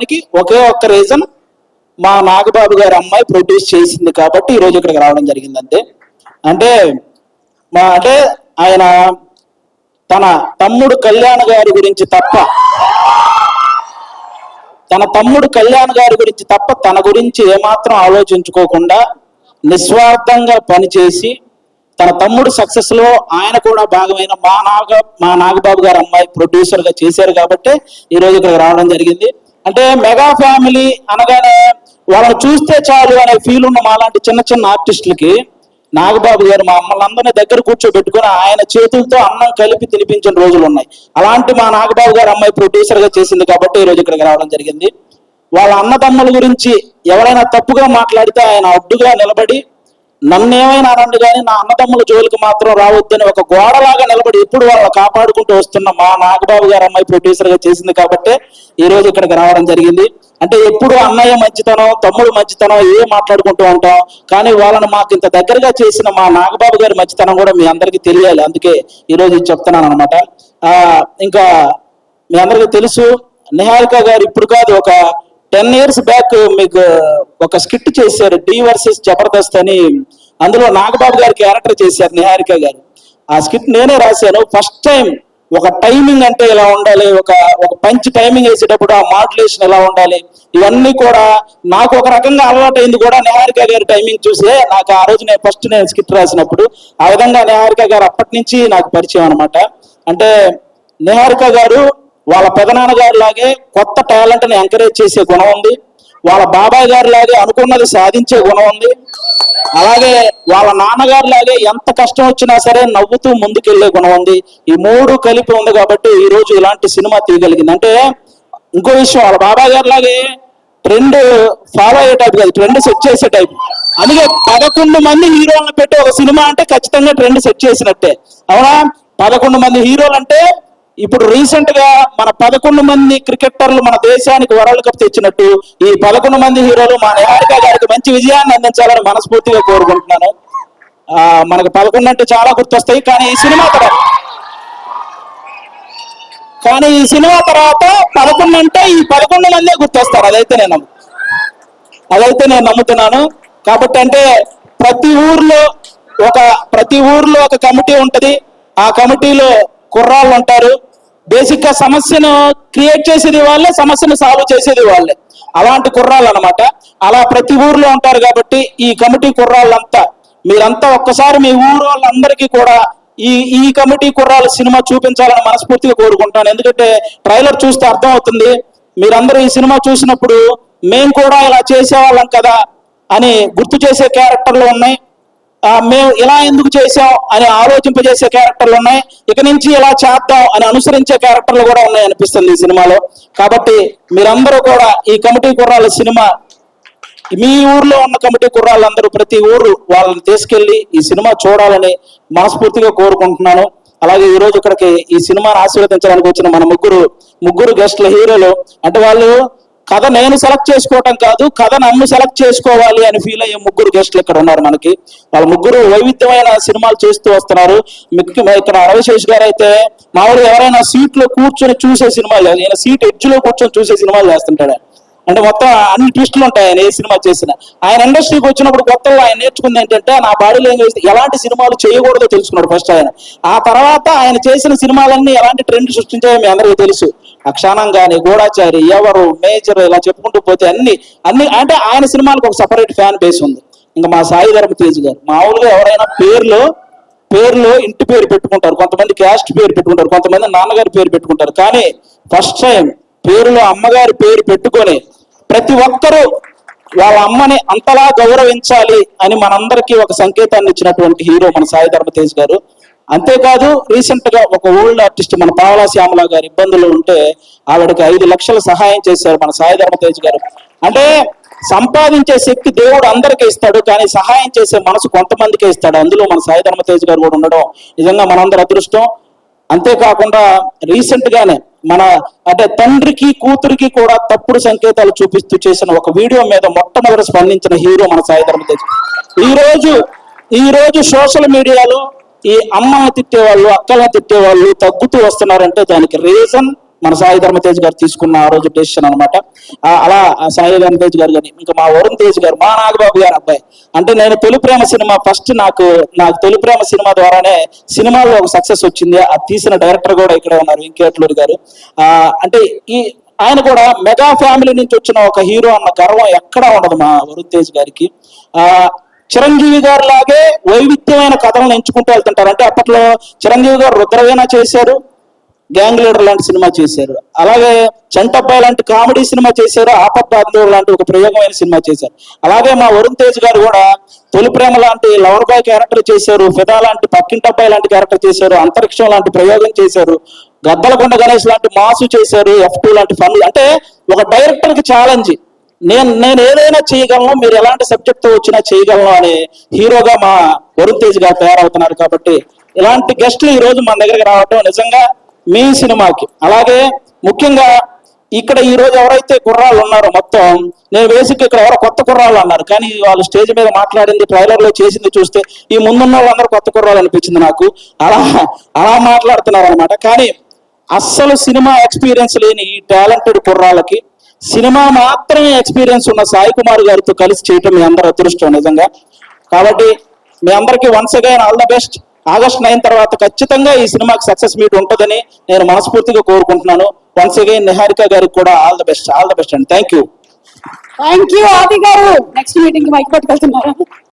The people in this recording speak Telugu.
రావడానికి ఒకే ఒక్క రీజన్ మా నాగబాబు గారి అమ్మాయి ప్రొడ్యూస్ చేసింది కాబట్టి ఈరోజు ఇక్కడికి రావడం జరిగింది అంతే అంటే మా అంటే ఆయన తన తమ్ముడు కళ్యాణ్ గారి గురించి తప్ప తన తమ్ముడు కళ్యాణ్ గారి గురించి తప్ప తన గురించి ఏమాత్రం ఆలోచించుకోకుండా నిస్వార్థంగా పనిచేసి తన తమ్ముడు సక్సెస్లో ఆయన కూడా భాగమైన మా నాగ మా నాగబాబు గారు అమ్మాయి ప్రొడ్యూసర్గా చేశారు కాబట్టి ఈ రోజు ఇక్కడికి రావడం జరిగింది. అంటే మెగా ఫ్యామిలీ అనగానే వాళ్ళని చూస్తే చాలు అనే ఫీల్ ఉన్న మాలాంటి చిన్న చిన్న ఆర్టిస్టులకి నాగబాబు గారు మా మమ్మల్ని అందరినీ దగ్గర కూర్చోబెట్టుకుని ఆయన చేతులతో అన్నం కలిపి తినిపించిన రోజులు ఉన్నాయి. అలాంటి మా నాగబాబు గారు అమ్మాయి ప్రొడ్యూసర్గా చేసింది కాబట్టి ఈ రోజు ఇక్కడికి రావడం జరిగింది. వాళ్ళ అన్నదమ్ముల గురించి ఎవరైనా తప్పుగా మాట్లాడితే ఆయన అడ్డుగా నిలబడి నన్నేమైనా అనండి కానీ నా అన్నదమ్ముల జోలికి మాత్రం రావద్దని ఒక గోడలాగా నిలబడి ఎప్పుడు వాళ్ళని కాపాడుకుంటూ వస్తున్న మా నాగబాబు గారు అమ్మాయి ప్రొడ్యూసర్గా చేసింది కాబట్టి ఈ రోజు ఇక్కడికి రావడం జరిగింది. అంటే ఎప్పుడు అన్నయ్య మంచితనం తమ్ముడు మంచితనం ఏ మాట్లాడుకుంటూ ఉంటాం కానీ వాళ్ళని మాకు ఇంత దగ్గరగా చేసిన మా నాగబాబు గారి మంచితనం కూడా మీ అందరికీ తెలియాలి. అందుకే ఈ రోజు చెప్తున్నాను అనమాట ఇంకా మీ అందరికీ తెలుసు నిహారిక గారు ఇప్పుడు కాదు ఒక టెన్ ఇయర్స్ బ్యాక్ మీకు ఒక స్కిట్ చేశారు డి వర్సెస్ జబర్దస్త్ అని. అందులో నాగబాబు గారి క్యారెక్టర్ చేశారు నిహారిక గారు. ఆ స్కిట్ నేనే రాశాను. ఫస్ట్ టైం ఒక టైమింగ్ అంటే ఎలా ఉండాలి ఒక ఒక పంచ్ టైమింగ్ వేసేటప్పుడు ఆ మాడ్యులేషన్ ఎలా ఉండాలి ఇవన్నీ కూడా నాకు ఒక రకంగా అలవాటైంది కూడా నిహారిక గారి టైమింగ్ చూసే. నాకు ఆ రోజు నేను ఫస్ట్ నేను స్కిట్ రాసినప్పుడు ఆ విధంగా నిహారిక గారు అప్పటి నుంచి నాకు పరిచయం అనమాట అంటే నిహారిక గారు వాళ్ళ పెదనాన్న గారి లాగే కొత్త టాలెంట్ని ఎంకరేజ్ చేసే గుణం ఉంది. వాళ్ళ బాబాయ్ గారి లాగే అనుకున్నది సాధించే గుణం ఉంది. అలాగే వాళ్ళ నాన్నగారి లాగే ఎంత కష్టం వచ్చినా సరే నవ్వుతూ ముందుకెళ్ళే గుణం ఉంది. ఈ మూడు కలిపి ఉంది కాబట్టి ఈ రోజు ఇలాంటి సినిమా తీయగలిగింది. అంటే ఇంకో విషయం వాళ్ళ బాబాయ్ గారి లాగే ట్రెండ్ ఫాలో అయ్యే టైప్ కాదు ట్రెండ్ సెట్ చేసే టైప్ అందుకే పదకొండు మంది హీరోలను పెట్టి ఒక సినిమా అంటే ఖచ్చితంగా ట్రెండ్ సెట్ చేసినట్టే. అవునా? పదకొండు మంది హీరోలు అంటే ఇప్పుడు రీసెంట్గా మన పదకొండు మంది క్రికెటర్లు మన దేశానికి వరల్డ్ కప్ తెచ్చినట్టు ఈ పదకొండు మంది హీరోలు మా నిహారిక గారికి మంచి విజయాన్ని అందించాలని మనస్ఫూర్తిగా కోరుకుంటున్నాను. ఆ మనకు పదకొండు అంటే చాలా గుర్తొస్తాయి కానీ ఈ సినిమా తర్వాత కానీ ఈ సినిమా తర్వాత పదకొండు అంటే ఈ పదకొండు మందే గుర్తొస్తారు అదైతే నేను నమ్ము- అదైతే నేను నమ్ముతున్నాను. కాబట్టి అంటే ప్రతి ఊర్లో ఒక ప్రతి ఊర్లో ఒక కమిటీ ఉంటది. ఆ కమిటీలో కుర్రాళ్ళు ఉంటారు. బేసిక్గా సమస్యను క్రియేట్ చేసేది వాళ్ళే సమస్యను సాల్వ్ చేసేది వాళ్ళే. అలాంటి కుర్రాళ్ళు అనమాట అలా ప్రతి ఊర్లో ఉంటారు కాబట్టి ఈ కమిటీ కుర్రాళ్ళంతా మీరంతా ఒక్కసారి మీ ఊరు వాళ్ళందరికీ కూడా ఈ ఈ కమిటీ కుర్రాళ్ళ సినిమా చూపించాలని మనస్ఫూర్తిగా కోరుకుంటాను. ఎందుకంటే ట్రైలర్ చూస్తే అర్థం అవుతుంది మీరందరూ ఈ సినిమా చూసినప్పుడు మేము కూడా ఇలా చేసేవాళ్ళం కదా అని గుర్తు చేసే క్యారెక్టర్లు ఉన్నాయి. మేము ఇలా ఎందుకు చేసాం అని ఆలోచింపజేసే క్యారెక్టర్లు ఉన్నాయి. ఇక నుంచి ఇలా చేద్దాం అని అనుసరించే క్యారెక్టర్లు కూడా ఉన్నాయి అనిపిస్తుంది ఈ సినిమాలో. కాబట్టి మీరందరూ కూడా ఈ కమిటీ కుర్రాళ్ళ సినిమా మీ ఊర్లో ఉన్న కమిటీ కుర్రాళ్ళందరూ ప్రతి ఊరు వాళ్ళని తీసుకెళ్ళి ఈ సినిమా చూడాలని మనస్ఫూర్తిగా కోరుకుంటున్నాను. అలాగే ఈ రోజు ఇక్కడికి ఈ సినిమాను ఆశీర్వదించడానికి వచ్చిన మన ముగ్గురు ముగ్గురు గెస్ట్ల హీరోలు అంటే వాళ్ళు కథ నేను సెలెక్ట్ చేసుకోవటం కాదు కథ నన్ను సెలెక్ట్ చేసుకోవాలి అని ఫీల్ అయ్యే ముగ్గురు గెస్ట్లు ఇక్కడ ఉన్నారు మనకి వాళ్ళ ముగ్గురు వైవిధ్యమైన సినిమాలు చేస్తూ వస్తున్నారు మీకు ఇక్కడ రవిశేష్ గారు అయితే మామూలుగా ఎవరైనా సీట్లో కూర్చొని చూసే సినిమాలు లేదు. ఈయన సీట్ ఎడ్జ్లో కూర్చొని చూసే సినిమాలు చేస్తుంటాడు అంటే మొత్తం అన్ని ట్విస్టులు ఉంటాయి ఆయన ఏ సినిమా చేసిన. ఆయన ఇండస్ట్రీకి వచ్చినప్పుడు కొత్తలో ఆయన నేర్చుకుంది ఏంటంటే నా బాడీ లాంగ్వేజ్ ఎలాంటి సినిమాలు చేయకూడదో తెలుసుకున్నాడు ఫస్ట్ ఆయన. ఆ తర్వాత ఆయన చేసిన సినిమాలన్నీ ఎలాంటి ట్రెండ్ సృష్టించాయో మీ అందరికీ తెలుసు. అక్షానం కానీ గూఢాచారి ఎవరు మేజర్ ఇలా చెప్పుకుంటూ పోతే అన్ని అన్ని అంటే ఆయన సినిమాలకు ఒక సపరేట్ ఫ్యాన్ బేస్ ఉంది. ఇంకా మా సాయి ధర్మ తేజ్ గారు మామూలుగా ఎవరైనా పేర్లో పేరులో ఇంటి పేరు పెట్టుకుంటారు. కొంతమంది క్యాస్ట్ పేరు పెట్టుకుంటారు. కొంతమంది నాన్నగారి పేరు పెట్టుకుంటారు. కానీ ఫస్ట్ టైం పేరులో అమ్మగారి పేరు పెట్టుకొని ప్రతి ఒక్కరూ వాళ్ళ అమ్మని అంతలా గౌరవించాలి అని మనందరికీ ఒక సంకేతాన్ని ఇచ్చినటువంటి హీరో మన సాయి ధర్మతేజ్ గారు. అంతేకాదు రీసెంట్గా ఒక ఓల్డ్ ఆర్టిస్ట్ మన పావలా శ్యామల గారు ఇబ్బందులు ఉంటే ఆవిడకి ఐదు లక్షల సహాయం చేశారు మన సాయి ధర్మ తేజ్ గారు. అంటే సంపాదించే శక్తి దేవుడు అందరికీ ఇస్తాడు కానీ సహాయం చేసే మనసు కొంతమందికే ఇస్తాడు. అందులో మన సాయి ధర్మతేజ్ గారు కూడా ఉండడం నిజంగా మనందరి అదృష్టం. అంతేకాకుండా రీసెంట్ గానే మన అంటే తండ్రికి కూతురికి కూడా తప్పుడు సంకేతాలు చూపిస్తూ చేసిన ఒక వీడియో మీద మొట్టమొదటి స్పందించిన హీరో మన సాయి ధర్మ ఈ రోజు ఈ రోజు సోషల్ మీడియాలో ఈ అమ్మని తిట్టేవాళ్ళు అక్కలను తిట్టేవాళ్ళు తగ్గుతూ వస్తున్నారంటే దానికి రీజన్ మన సాయి ధర్మతేజ్ గారు తీసుకున్న ఆ రోజు డెసిషన్ అనమాట అలా ఆ సాయి ధర్మతేజ్ గారు కానీ ఇంకా మా వరుణ్ తేజ్ గారు మా నాగబాబు గారు అబ్బాయి. అంటే నేను తొలి ప్రేమ సినిమా ఫస్ట్ నాకు నాకు తొలి ప్రేమ సినిమా ద్వారానే సినిమాలో ఒక సక్సెస్ వచ్చింది. ఆ తీసిన డైరెక్టర్ కూడా ఇక్కడే ఉన్నారు వెంకటేశ్వరుడు గారు. ఆ అంటే ఈ ఆయన కూడా మెగా ఫ్యామిలీ నుంచి వచ్చిన ఒక హీరో అన్న గర్వం ఎక్కడా ఉండదు మా వరుణ్ తేజ్ గారికి. ఆ చిరంజీవి గారు లాగే వైవిధ్యమైన కథలను ఎంచుకుంటూ వెళ్తుంటారు. అంటే అప్పట్లో చిరంజీవి గారు రుద్రవీణ చేశారు గ్యాంగ్ లీడర్ లాంటి సినిమా చేశారు. అలాగే చంటబ్బాయి లాంటి కామెడీ సినిమా చేశారు ఆపద్బాంధువు లాంటి ఒక ప్రయోగమైన సినిమా చేశారు. అలాగే మా వరుణ్ తేజ్ గారు కూడా తొలి ప్రేమ లాంటి లవర్ బాయ్ క్యారెక్టర్ చేశారు ఫిదా లాంటి పక్కింటబ్బాయి లాంటి క్యారెక్టర్ చేశారు అంతరిక్షం లాంటి ప్రయోగం చేశారు గద్దలకొండ గణేష్ లాంటి మాసు చేశారు ఎఫ్ టూ లాంటి ఫన్ అంటే ఒక డైరెక్టర్కి ఛాలెంజ్. నేను నేను ఏదైనా చేయగలను మీరు ఎలాంటి సబ్జెక్ట్తో వచ్చినా చేయగలను అని హీరోగా మా వరుణ్ తేజ్ గారు తయారవుతున్నారు కాబట్టి ఇలాంటి గెస్ట్లు ఈ రోజు మన దగ్గరికి రావటం నిజంగా మీ సినిమాకి అలాగే ముఖ్యంగా ఇక్కడ ఈ రోజు ఎవరైతే కుర్రాళ్ళు ఉన్నారో మొత్తం నేను బేసిక్ ఇక్కడ ఎవరో కొత్త కుర్రాళ్ళు అన్నారు. కానీ వాళ్ళు స్టేజ్ మీద మాట్లాడింది ట్రైలర్లో చేసింది చూస్తే ఈ ముందున్న వాళ్ళందరూ కొత్త కుర్రాళ్ళు అనిపించింది నాకు. అలా అలా మాట్లాడుతున్నారు అనమాట కానీ అస్సలు సినిమా ఎక్స్పీరియన్స్ లేని ఈ టాలెంటెడ్ కుర్రాళ్ళకి సినిమా మాత్రమే ఎక్స్పీరియన్స్ ఉన్న సాయి కుమార్ గారితో కలిసి చేయటం మీ అందరు అదృష్టం నిజంగా. కాబట్టి మీ అందరికీ once again all the best August nine తర్వాత ఖచ్చితంగా ఈ సినిమాకి సక్సెస్ మీట్ ఉంటుందని నేను మనస్ఫూర్తిగా కోరుకుంటున్నాను. వన్స్ అగైన్ నిహారిక గారికి కూడా all the best all the best అండి. Thank you thank you Aadi గారు. నెక్స్ట్ మీటింగ్కి మైక్ పట్టుకెళ్తున్నారు?